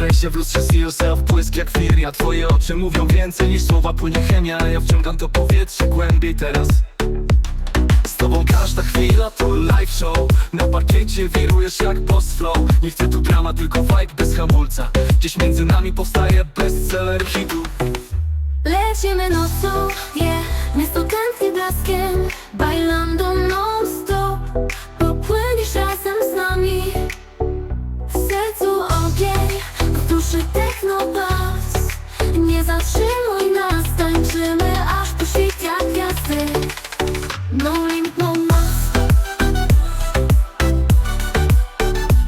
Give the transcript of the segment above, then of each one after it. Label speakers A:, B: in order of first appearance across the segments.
A: Zagraj się w lustrze, see yourself, błysk jak firia. Twoje oczy mówią więcej niż słowa, płynie chemia. Ja wciągam to powietrze głębiej teraz. Z tobą każda chwila to live show. Na parkiecie wirujesz jak boss flow. Nie chcę tu drama, tylko vibe bez hamulca. Gdzieś między nami powstaje bestseller hitu.
B: Lecimy nocą, yeah Miasto tętni blaskiem. Bailando non-stop zatrzymuj nas Tańczymy aż po gwiazdy. No limit, no mas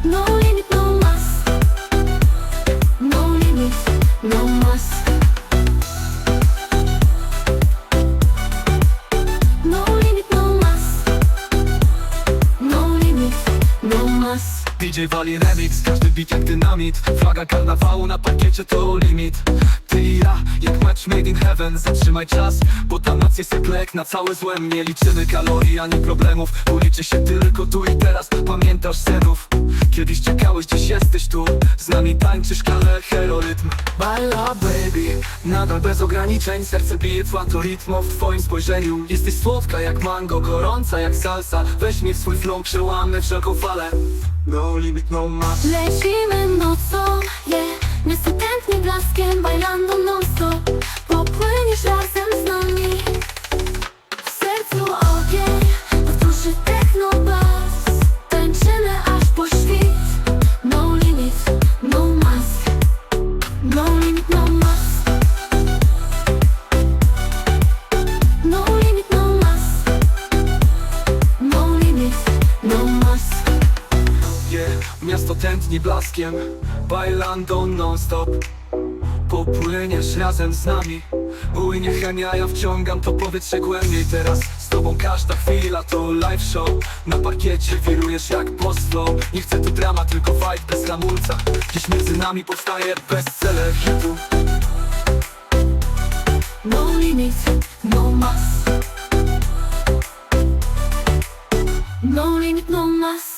B: No limit, no mas No limit, no mas No limit, no mas No limit, no mas
A: DJ wali remix, każdy beat jak dynamit. Flaga karnawału na parkiecie to limit match made in heaven Zatrzymaj czas, bo ta noc jest jak lek Na całe złe. Nie liczymy kalorii ani problemów Bo liczy się tylko tu i teraz. Pamiętasz senów Kiedyś czekałeś, dziś jesteś tu. Z nami tańczysz kale, herorytm. Baila baby. Nadal bez ograniczeń Serce bije tłato rytmo w twoim spojrzeniu Jesteś słodka jak mango, gorąca jak salsa. Weź mnie w swój flow, przełamy wszelką falę. No limit, no mas.
B: Lecimy nocą, yeah. Tętni blaskiem Bailando Popłyniesz razem z nami. W sercu ogień W duszy technobas. Tańczymy aż po świt. No limit, no mas. No limit, no mas. No limit, no mas. No limit, no mas.
A: Yeah, miasto tętni blaskiem. Bailando non-stop Popłyniesz razem z nami. Ujnie chemia, ja wciągam to powietrze głębiej. Teraz Z tobą każda chwila to live show. Na parkiecie wirujesz jak boss Nie chcę tu drama, tylko vibe bez hamulca. Dziś między nami powstaje bestseller hitu.
B: No limit, no mas. No limit, no mas